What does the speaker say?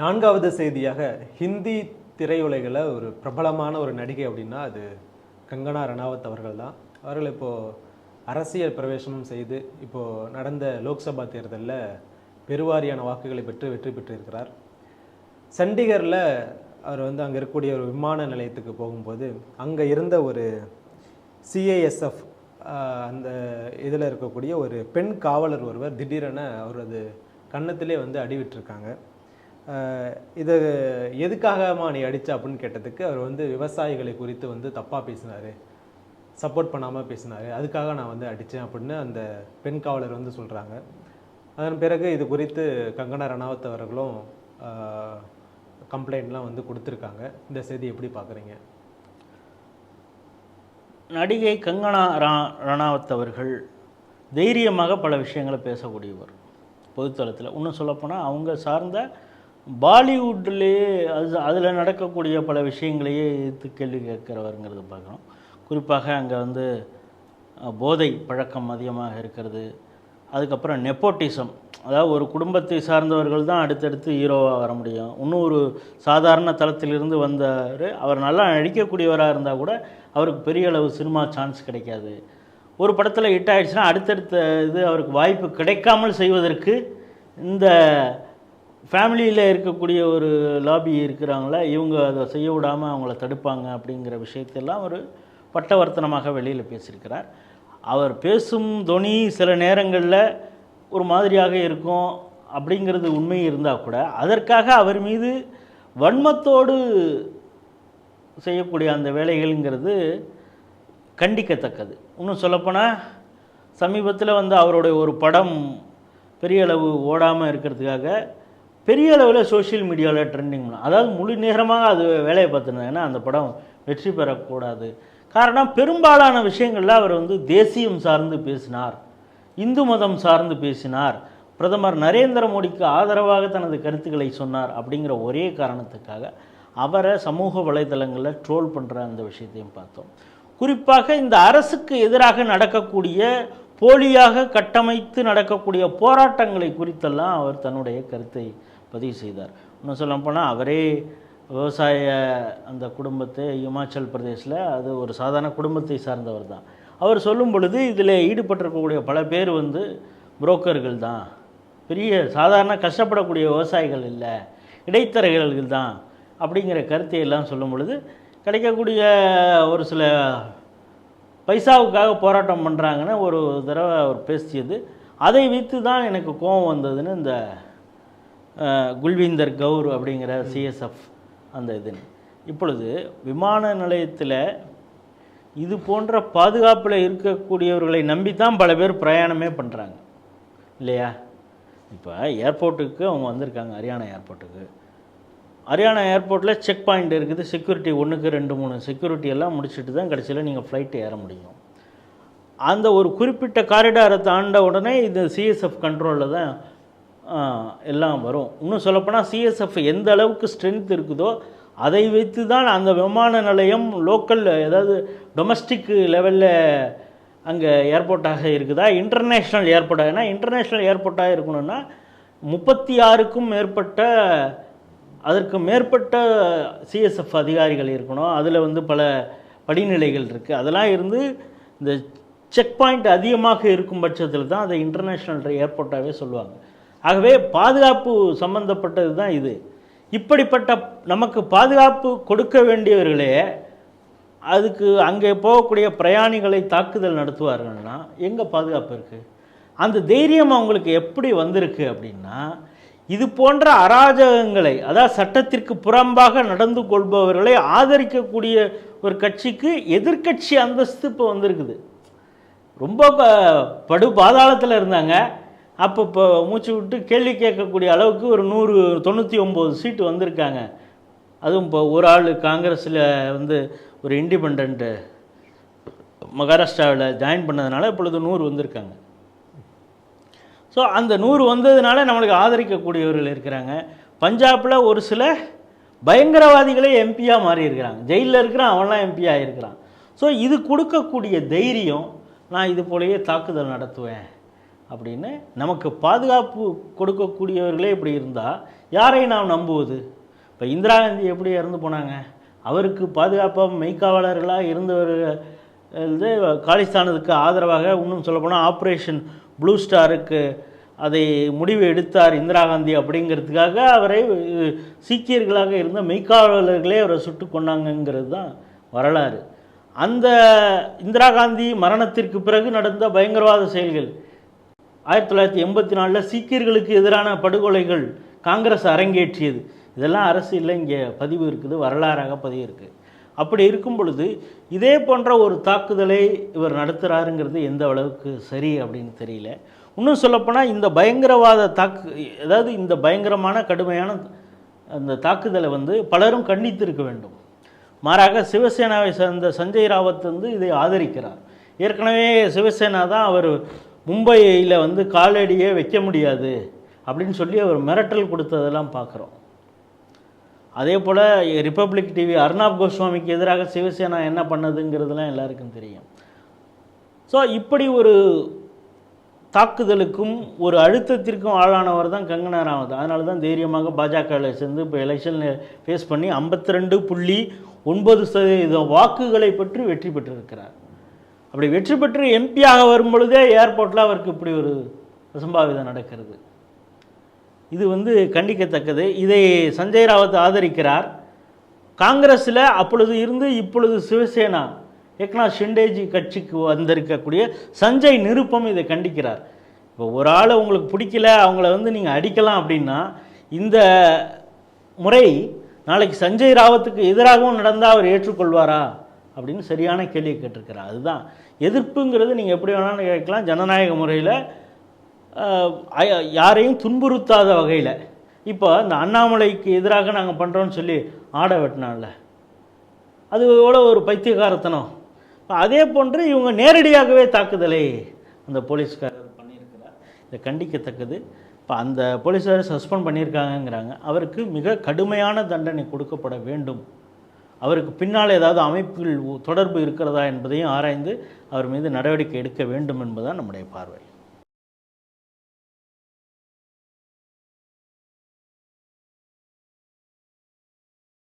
நான்காவது செய்தியாக ஹிந்தி திரையுலகில் ஒரு பிரபலமான ஒரு நடிகை அப்படின்னா அது கங்கனா ரணாவத் அவர்கள் தான். அவர்கள் இப்போது அரசியல் பிரவேசமும் செய்து இப்போது நடந்த லோக்சபா தேர்தலில் பெருவாரியான வாக்குகளை பெற்று வெற்றி பெற்றிருக்கிறார். சண்டிகரில் அவர் வந்து அங்கே இருக்கக்கூடிய ஒரு விமான நிலையத்துக்கு போகும்போது அங்கே இருந்த ஒரு சிஏஎஸ்எஃப் அந்த இதில் இருக்கக்கூடிய ஒரு பெண் காவலர் ஒருவர் திடீரென அவரது கன்னத்திலே வந்து அடிவிட்டிருக்காங்க. இது எதுக்காகமா நீ அடிச்ச அப்படின்னு கேட்டதுக்கு அவர் வந்து விவசாயிகளை குறித்து வந்து தப்பாக பேசினார். சப்போர்ட் பண்ணாமல் பேசினார். அதுக்காக நான் வந்து அடித்தேன் அப்படின்னு அந்த பெண் காவலர் வந்து சொல்கிறாங்க அதன் பிறகு இது குறித்து கங்கனா ரணாவத் அவர்களும் கம்ப்ளைண்ட்லாம் வந்து கொடுத்துருக்காங்க. இந்த செய்தி எப்படி பார்க்குறீங்க? நடிகை கங்கனா ரா ரணாவத் அவர்கள் தைரியமாக பல விஷயங்களை பேசக்கூடியவர் பொதுத்தளத்தில். இன்னும் சொல்லப்போனால் அவங்க சார்ந்த பாலிவுட்லேயே அது அதில் நடக்கக்கூடிய பல விஷயங்களையே எதிர்த்து கேள்வி கேட்குறவருங்கிறது பார்க்குறோம் குறிப்பாக அங்கே வந்து போதை பழக்கம் அதிகமாக இருக்கிறது. அதுக்கப்புறம் நெப்போட்டிசம். அதாவது ஒரு குடும்பத்தை சார்ந்தவர்கள் தான் அடுத்தடுத்து ஹீரோவாக வர முடியும். இன்னும் ஒரு சாதாரண தளத்திலிருந்து வந்தார் அவர் நல்லா நடிக்கக்கூடியவராக இருந்தால் கூட அவருக்கு பெரிய அளவு சினிமா சான்ஸ் கிடைக்காது. ஒரு படத்தில் ஹிட் ஆகிடுச்சுன்னா அடுத்தடுத்த இது அவருக்கு வாய்ப்பு கிடைக்காமல் செய்வதற்கு இந்த ஃபேமிலியில் இருக்கக்கூடிய ஒரு லாபி இருக்கிறாங்களா? இவங்க அதை செய்ய விடாமல் அவங்கள தடுப்பாங்க அப்படிங்கிற விஷயத்தெல்லாம் ஒரு பட்டவர்த்தனமாக வெளியில் பேசியிருக்கிறார். அவர் பேசும் துணி சில நேரங்களில் ஒரு மாதிரியாக இருக்கும் அப்படிங்கிறது உண்மை இருந்தால் கூட அதற்காக அவர் மீது வன்மத்தோடு செய்யக்கூடிய அந்த வேலைகள்ங்கிறது கண்டிக்கத்தக்கது. இன்னும் சொல்லப்போனால் சமீபத்தில் வந்து அவருடைய ஒரு படம் பெரிய அளவு ஓடாமல் இருக்கிறதுக்காக பெரிய அளவில் சோஷியல் மீடியாவில் ட்ரெண்டிங் பண்ணலாம் அதாவது முழு நேரமாக அது வேலையை பார்த்துருந்தாங்கன்னா அந்த படம் வெற்றி பெறக்கூடாது. காரணம் பெரும்பாலான விஷயங்களில் அவர் வந்து தேசியம் சார்ந்து பேசினார் இந்து மதம் சார்ந்து பேசினார். பிரதமர் நரேந்திர மோடிக்கு ஆதரவாக தனது கருத்துக்களை சொன்னார் அப்படிங்கிற ஒரே காரணத்துக்காக அவரை சமூக வலைதளங்களில் ட்ரோல் பண்ணுற அந்த விஷயத்தையும் பார்த்தோம். குறிப்பாக இந்த அரசுக்கு எதிராக நடக்கக்கூடிய போலியாக கட்டமைத்து நடக்கக்கூடிய போராட்டங்களை குறித்தெல்லாம் அவர் தன்னுடைய கருத்தை பதிவு செய்தார். இன்னும் சொல்ல போனால் அவரே விவசாய அந்த குடும்பத்தை இமாச்சல் பிரதேசில் அது ஒரு சாதாரண குடும்பத்தை சார்ந்தவர் தான். அவர் சொல்லும் பொழுது இதில் ஈடுபட்டிருக்கக்கூடிய பல பேர் வந்து புரோக்கர்கள் தான். பெரிய சாதாரண கஷ்டப்படக்கூடிய விவசாயிகள் இல்லை இடைத்தரகர்கள் தான் அப்படிங்கிற கருத்தை எல்லாம் சொல்லும் பொழுது கிடைக்கக்கூடிய ஒரு சில பைசாவுக்காக போராட்டம் பண்ணுறாங்கன்னு ஒரு தடவை அவர் பேசியது. அதை வைத்து தான் எனக்கு கோபம் வந்ததுன்னு இந்த குல்வீந்தர் கவுர் அப்படிங்கிற சிஎஸ்எஃப் அந்த இதுன்னு. இப்பொழுது விமான நிலையத்தில் இது போன்ற பாதுகாப்பில் இருக்கக்கூடியவர்களை நம்பித்தான் பல பேர் பிரயாணமே பண்ணுறாங்க இல்லையா? இப்போ ஏர்போர்ட்டுக்கு அவங்க வந்திருக்காங்க ஹரியானா ஏர்போர்ட்டுக்கு. ஹரியானா ஏர்போர்ட்டில் செக் பாயிண்ட் இருக்குது செக்யூரிட்டி ஒன்றுக்கு ரெண்டு மூணு. செக்யூரிட்டி எல்லாம் முடிச்சுட்டு தான் கடைசியில் நீங்கள் ஃப்ளைட்டு ஏற முடியும். அந்த ஒரு குறிப்பிட்ட காரிடாரை தாண்ட உடனே இந்த சிஎஸ்எஃப் கண்ட்ரோலில் தான் எல்லாம் வரும். இன்னும் சொல்லப்போனால் சிஎஸ்எஃப் எந்த அளவுக்கு ஸ்ட்ரென்த் இருக்குதோ அதை வைத்து தான் அந்த விமான நிலையம் லோக்கல் ஏதாவது டொமஸ்டிக் லெவலில் அங்கே ஏர்போர்ட்டாக இருக்குதா? இன்டர்நேஷ்னல் ஏர்போர்ட்டாக ஏன்னா இன்டர்நேஷ்னல் ஏர்போர்ட்டாக இருக்கணும்னா முப்பத்தி ஆறுக்கும் மேற்பட்ட அதற்கு மேற்பட்ட சிஎஸ்எஃப் அதிகாரிகள் இருக்கணும். அதில் வந்து பல படிநிலைகள் இருக்குது அதெல்லாம் இருந்து இந்த செக் பாயிண்ட் அதிகமாக இருக்கும் பட்சத்தில் தான் அதை இன்டர்நேஷ்னல் ஏர்போர்ட்டாகவே சொல்லுவாங்க. ஆகவே பாதுகாப்பு சம்பந்தப்பட்டது தான் இது. இப்படிப்பட்ட நமக்கு பாதுகாப்பு கொடுக்க வேண்டியவர்களே அதுக்கு அங்கே போகக்கூடிய பிரயாணிகளை தாக்குதல் நடத்துவார்கள்னா எங்கே பாதுகாப்பு இருக்குது அந்த தைரியம் அவங்களுக்கு எப்படி வந்திருக்கு அப்படின்னா இது போன்ற அராஜகங்களை அதாவது சட்டத்திற்கு புறம்பாக நடந்து கொள்பவர்களை ஆதரிக்கக்கூடிய ஒரு கட்சிக்கு எதிர்க்கட்சி அந்தஸ்து இப்போ வந்திருக்குது. ரொம்ப ப- படு பாதாளத்தில் இருந்தாங்க. அப்போ இப்போ மூச்சு விட்டு கேள்வி கேட்கக்கூடிய அளவுக்கு ஒரு நூறு தொண்ணூற்றி ஒம்பது சீட்டு வந்திருக்காங்க. அதுவும் இப்போ ஒரு ஆள் காங்கிரஸில் வந்து ஒரு இண்டிபெண்ட்டு மகாராஷ்டிராவில் ஜாயின் பண்ணதுனால இப்பொழுது நூறு வந்திருக்காங்க. ஸோ அந்த நூறு வந்ததுனால நம்மளுக்கு ஆதரிக்கக்கூடியவர்கள் இருக்கிறாங்க. பஞ்சாபில் ஒரு சில பயங்கரவாதிகளே எம்பியாக மாறி இருக்கிறாங்க ஜெயிலில் இருக்கிறான் அவன்லாம் எம்பி ஆகிருக்கிறான் ஸோ இது கொடுக்கக்கூடிய தைரியம் நான் இது போலயே தாக்குதல் நடத்துவேன். அப்படின்னு நமக்கு பாதுகாப்பு கொடுக்கக்கூடியவர்களே இப்படி இருந்தால் யாரை நாம் நம்புவது? இப்போ இந்திரா காந்தி எப்படி இறந்து போனாங்க? அவருக்கு பாதுகாப்பாக மெய்க்காவலர்களாக இருந்தவர்கள் வந்து காலிஸ்தானத்துக்கு ஆதரவாக இன்னும் சொல்லப்போனால் ஆப்ரேஷன் ப்ளூ ஸ்டாருக்கு அதை முடிவு எடுத்தார் இந்திரா காந்தி அப்படிங்கிறதுக்காக அவரை சீக்கியர்களாக இருந்த மெய்க்காவலர்களே அவரை சுட்டு கொண்டாங்கங்கிறது தான் வரலாறு. அந்த இந்திரா காந்தி மரணத்திற்கு பிறகு நடந்த பயங்கரவாத செயல்கள் ஆயிரத்தி தொள்ளாயிரத்தி எண்பத்தி நாலில் சீக்கியர்களுக்கு எதிரான படுகொலைகள் காங்கிரஸ் அரங்கேற்றியது. இதெல்லாம் அரசியலில் இங்கே பதிவு இருக்குது வரலாறாக பதிவு இருக்குது அப்படி இருக்கும் பொழுது இதே போன்ற ஒரு தாக்குதலை இவர் நடத்துகிறாருங்கிறது எந்த அளவுக்கு சரி அப்படின்னு தெரியல. இன்னும் சொல்லப்போனால் இந்த பயங்கரவாத தாக்கு அதாவது இந்த பயங்கரமான கடுமையான அந்த தாக்குதலை வந்து பலரும் கண்டித்திருக்க வேண்டும். மாறாக சிவசேனாவை சேர்ந்த சஞ்சய் ராவத் வந்து இதை ஆதரிக்கிறார். ஏற்கனவே சிவசேனா தான் அவர் மும்பையில் வந்து காலடியே வைக்க முடியாது அப்படின்னு சொல்லி அவர் மிரட்டல் கொடுத்ததெல்லாம் பார்க்குறோம். அதே போல் ரிப்பப்ளிக் டிவி அர்ணாப் கோஸ்வாமிக்கு எதிராக சிவசேனா என்ன பண்ணதுங்கிறதுலாம் எல்லாருக்கும் தெரியும். ஸோ இப்படி ஒரு தாக்குதலுக்கும் ஒரு அழுத்தத்திற்கும் ஆளானவர் தான் கங்கனா ராவத் அதனால தான் தைரியமாக பாஜகவில் சேர்ந்து இப்போ எலெக்ஷனில் ஃபேஸ் பண்ணி ஐம்பத்தி ரெண்டு புள்ளி ஒன்பது சதவீத வாக்குகளை பெற்று வெற்றி பெற்றிருக்கிறார். அப்படி வெற்றி பெற்று எம்பியாக வரும் பொழுதே ஏர்போர்ட்டில் அவருக்கு இப்படி ஒரு அசம்பாவிதம் நடக்கிறது. இது வந்து கண்டிக்கத்தக்கது. இதை சஞ்சய் ராவத் ஆதரிக்கிறார். காங்கிரஸில் அப்பொழுது இருந்து இப்பொழுது சிவசேனா ஏக்நாத் ஷிண்டேஜி கட்சிக்கு வந்திருக்கக்கூடிய சஞ்சய் நிருப்பம் இதை கண்டிக்கிறார். இப்போ ஒரு ஆளை உங்களுக்கு பிடிக்கல அவங்கள வந்து நீங்கள் அடிக்கலாம் அப்படின்னா இந்த முறை நாளைக்கு சஞ்சய் ராவத்துக்கு எதிராகவும் நடந்தால் அவர் ஏற்றுக்கொள்வாரா? அப்படின்னு சரியான கேள்வியை கேட்டிருக்கிறார். அதுதான். எதிர்ப்புங்கிறது நீங்கள் எப்படி வேணாலும் கேட்கலாம். ஜனநாயக முறையில் யாரையும் துன்புறுத்தாத வகையில். இப்போ இந்த அண்ணாமலைக்கு எதிராக நாங்கள் பண்ணுறோன்னு சொல்லி ஆடை வெட்டினான்ல. அது எவ்வளோ ஒரு பைத்தியகாரத்தனம். அதே போன்று இவங்க நேரடியாகவே தாக்குதலை அந்த போலீஸ்காரர் பண்ணியிருக்கிறார். இதை கண்டிக்கத்தக்கது. இப்போ அந்த போலீஸாரை சஸ்பெண்ட் பண்ணியிருக்காங்கங்கிறாங்க. அவருக்கு மிக கடுமையான தண்டனை கொடுக்கப்பட வேண்டும். அவருக்கு பின்னால் ஏதாவது அமைப்புகள் தொடர்பு இருக்கிறதா என்பதையும் ஆராய்ந்து அவர் மீது நடவடிக்கை எடுக்க வேண்டும் என்பதுதான் நம்முடைய பார்வை.